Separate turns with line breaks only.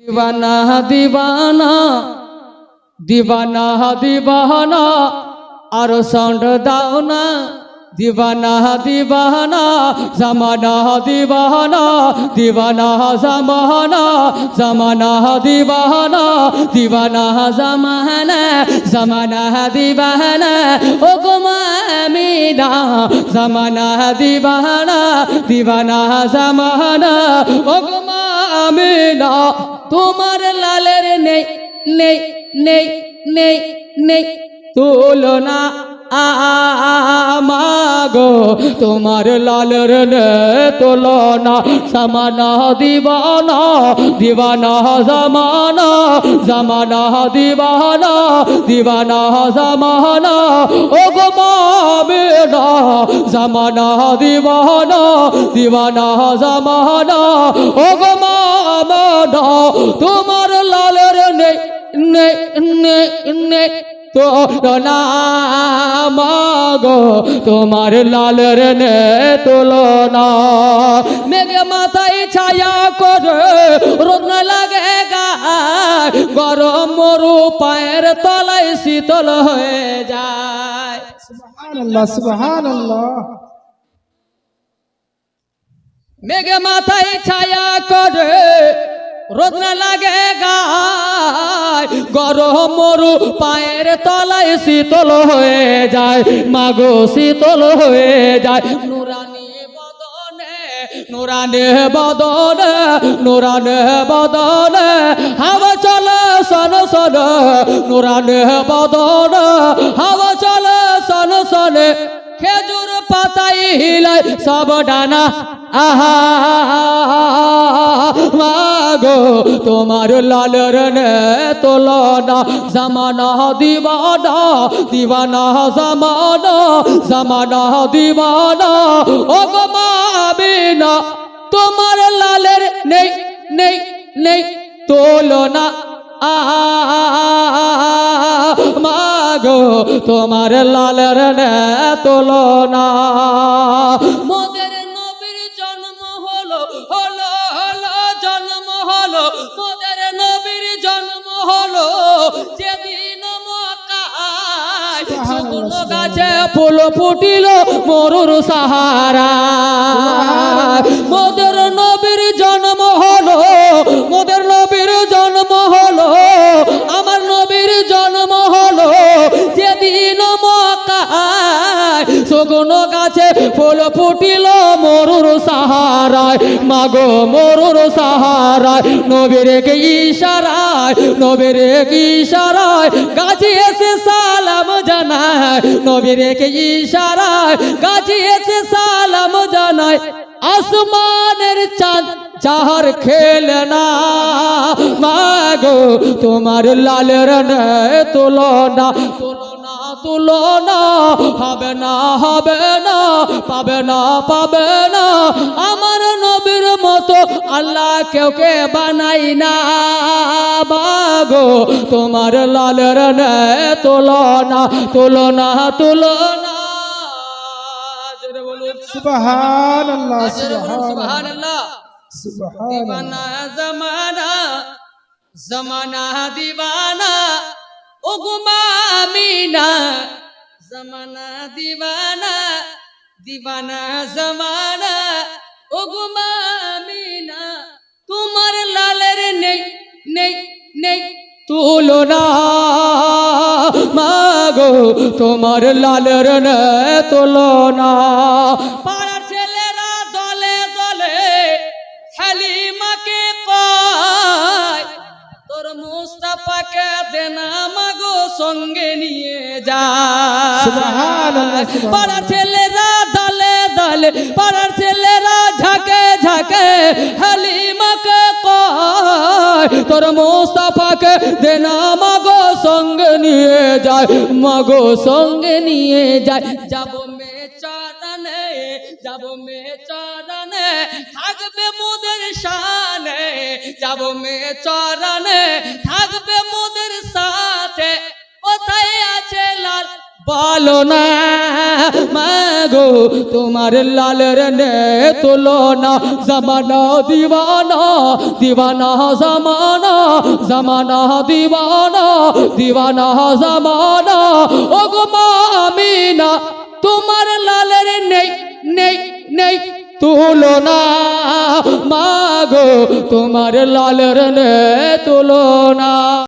দিবানা দিবানা দিবানা দিবানা, আর সাউন্ড দাও না। দিবানা দিবানা, জামানা, দিবানা দিবানা, জামানা জামানা, দিবানা দিবানা, জামানা জামানা, দিবানা, ও গোমামিনা জামানা, দিবানা দিবানা, জামানা, ও গোমামিনা তোমার লালের নেই নেই নেই নেই নেই। তুলনা আমাগো, তোমার লালের নে তুলনা। সমানা দিবানা দিবানা জামানা জামানা দিবানা দিবানা জামানা। ও গো মামেনা জামানা দিবানা দিবানা জামানা। ও গো তো না মাগো তোমার লালের নে তুলনা। মেঘে মাথায় ছায়া করে রোদ লাগে গরম মরু পায়ের তলায় শীতল হয়ে যায়। মেঘে মাথায় ছায়া করে রোদ লাগে গায়, গরম মরু পায়ের তলায় শীতল হয়ে যায়, মাগো শীতল হয়ে যায়। নুরানি বদনে নুরানি বদনে নুরানি বদনে, হাওয়া চলে সন সন নুরানি বদনে, হাওয়া চলে সন সনে খেজুর পাতাই হিলায় সব ডানা আহা, মাগো, তোমার লালের তোলনা জামানা দিবানা দিবানা জামানা জামানা দিবানা। ও গো মাবিনা তোমার লালের নেই নেই নেই তোলনা মাগো, তোমার লালের নে। তুলনা মোদের মোদের নবীর জন্ম হলো যেদিন মক্কায় শুকনো গাছে ফুল ফুটিল মরুর সাহারা। মোদের নবীর জন্ম হলো মোদের নবীর জন্ম হলো আমার নবীর জন্ম হলো যেদিন মক্কায় শুকনো গাছে ফুল সাহারায়, মাগো মরুর সাহারায়, নবীর ইশারায় নবীর ইশারায় গাছে এসে সালাম জানায়, নবীর ইশারায় গাছে এসে সালাম জানায়, আসমানের চাঁদ যাহার খেলনা, মাগো তোমার লালের তুলনা তুলনা হবে না হবে না পাবে না পাবে না। আমার নবীর মতো আল্লাহ কেউ কে বানাই না। বাগো তোমার লালের নে তুলনা তুলনা তুলনা। দিবানা জমানা জমানা দিবানা। জমানা দিবানা দিবানা জমানা ও গুমামিনা তোমার লালের নেই নেই নেই তুলনা মাগো তোমার লালের নে তুলনা মুস্তাফাকে দেনা মাগো সঙ্গে নিয়ে যা। পাড়ার ছেলেরা দলে দলে পাড়ার ছেলেরা ঝাঁকে ঝাঁকে হালিমাকে কয় তোর মুস্তাফাকে দেনা মাগো সঙ্গে নিয়ে যায় মাগো সঙ্গে নিয়ে যায় যাব চরণে যাব মে চরণে, থাকবে মোদের শানে, যাব মে চরণে, থাকবে মোদের সাথে। কোথায় আছে লাল? বলো না, মাগো, তোমার লালের নে তুলনা, জমানা দিওয়ানা দিওয়ানা জমানা জমানা দিওয়ানা দিওয়ানা জমানা। ও গো তোমার লালের নেই নেই নেই তুলনা। মাগো তোমার লালের নে তুলনা।